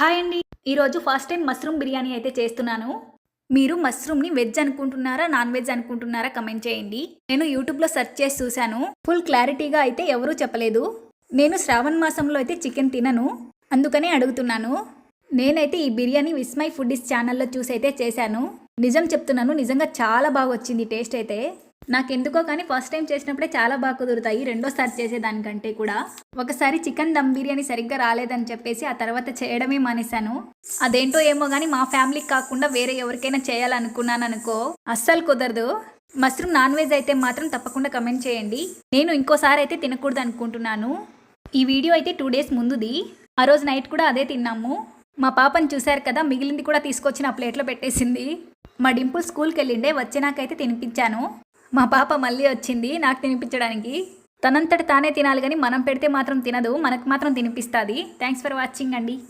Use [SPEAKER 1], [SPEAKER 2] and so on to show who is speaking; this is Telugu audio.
[SPEAKER 1] హాయ్ అండి. ఈరోజు ఫస్ట్ టైం మష్రూమ్ బిర్యానీ అయితే చేస్తున్నాను. మీరు మష్రూమ్ని వెజ్ అనుకుంటున్నారా నాన్ వెజ్ అనుకుంటున్నారా కమెంట్ చేయండి. నేను యూట్యూబ్లో సెర్చ్ చేసి చూశాను. ఫుల్ క్లారిటీగా అయితే ఎవరూ చెప్పలేదు. నేను శ్రావణ మాసంలో అయితే చికెన్ తినను. అందుకనే అడుగుతున్నాను. నేనైతే ఈ బిర్యానీ విస్మై ఇస్ ఛానల్లో చూసి అయితే చేశాను. నిజం చెప్తున్నాను నిజంగా చాలా బాగా వచ్చింది టేస్ట్ అయితే. నాకు ఎందుకో కానీ ఫస్ట్ టైం చేసినప్పుడే చాలా బాగా కుదురుతాయి. రెండోసారి చేసేదానికంటే కూడా. ఒకసారి చికెన్ దమ్ బిర్యానీ సరిగ్గా రాలేదని చెప్పేసి ఆ తర్వాత చేయడమే మానేశాను. అదేంటో ఏమో కానీ మా ఫ్యామిలీకి కాకుండా వేరే ఎవరికైనా చేయాలనుకున్నాను అనుకో అస్సలు కుదరదు. మష్రూమ్ నాన్ వెజ్ అయితే మాత్రం తప్పకుండా కమెంట్ చేయండి. నేను ఇంకోసారి అయితే తినకూడదు అనుకుంటున్నాను. ఈ వీడియో అయితే టూ డేస్ ముందుది. ఆ రోజు నైట్ కూడా అదే తిన్నాము. మా పాపని చూశారు కదా మిగిలింది కూడా తీసుకొచ్చి నా ప్లేట్లో పెట్టేసింది. మా డింపుల్ స్కూల్కి వెళ్ళిండే వచ్చినాకైతే తినిపించాను. మా పాప మళ్ళీ వచ్చింది నాకు తినిపించడానికి. తనంతట తానే తినాలి కానీ మనం పెడితే మాత్రం తినదు మనకు మాత్రం తినిపిస్తుంది. థ్యాంక్స్ ఫర్ వాచింగ్ అండి.